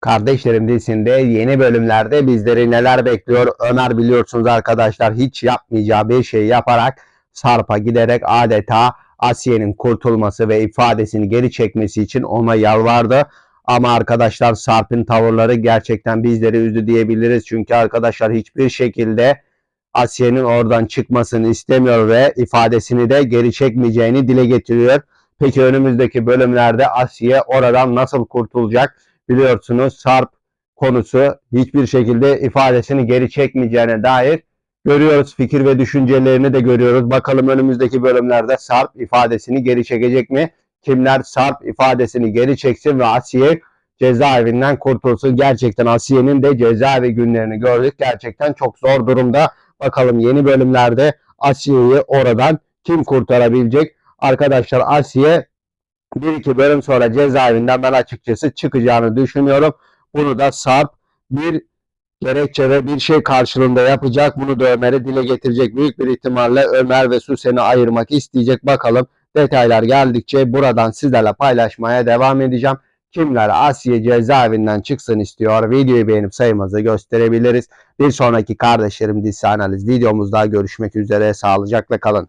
Kardeşlerim dizisinde yeni bölümlerde bizleri neler bekliyor? Ömer biliyorsunuz arkadaşlar hiç yapmayacağı bir şey yaparak Sarp'a giderek adeta Asiye'nin kurtulması ve ifadesini geri çekmesi için ona yalvardı. Ama arkadaşlar Sarp'ın tavırları gerçekten bizleri üzdü diyebiliriz. Çünkü arkadaşlar hiçbir şekilde Asiye'nin oradan çıkmasını istemiyor ve ifadesini de geri çekmeyeceğini dile getiriyor. Peki önümüzdeki bölümlerde Asiye oradan nasıl kurtulacak? Biliyorsunuz Sarp konusu hiçbir şekilde ifadesini geri çekmeyeceğine dair görüyoruz. Fikir ve düşüncelerini de görüyoruz. Bakalım önümüzdeki bölümlerde Sarp ifadesini geri çekecek mi? Kimler Sarp ifadesini geri çeksin ve Asiye cezaevinden kurtulsun. Gerçekten Asiye'nin de cezaevi günlerini gördük. Gerçekten çok zor durumda. Bakalım yeni bölümlerde Asiye'yi oradan kim kurtarabilecek? Arkadaşlar Asiye bir iki bölüm sonra cezaevinden ben açıkçası çıkacağını düşünüyorum. Bunu da Sarp bir gerekçe ve bir şey karşılığında yapacak. Bunu da Ömer'e dile getirecek. Büyük bir ihtimalle Ömer ve Susen'i ayırmak isteyecek. Bakalım detaylar geldikçe buradan sizlerle paylaşmaya devam edeceğim. Kimler Asiye cezaevinden çıksın istiyor? Videoyu beğenip sayımızı gösterebiliriz. Bir sonraki kardeşlerim dizisi analiz videomuzda görüşmek üzere. Sağlıcakla kalın.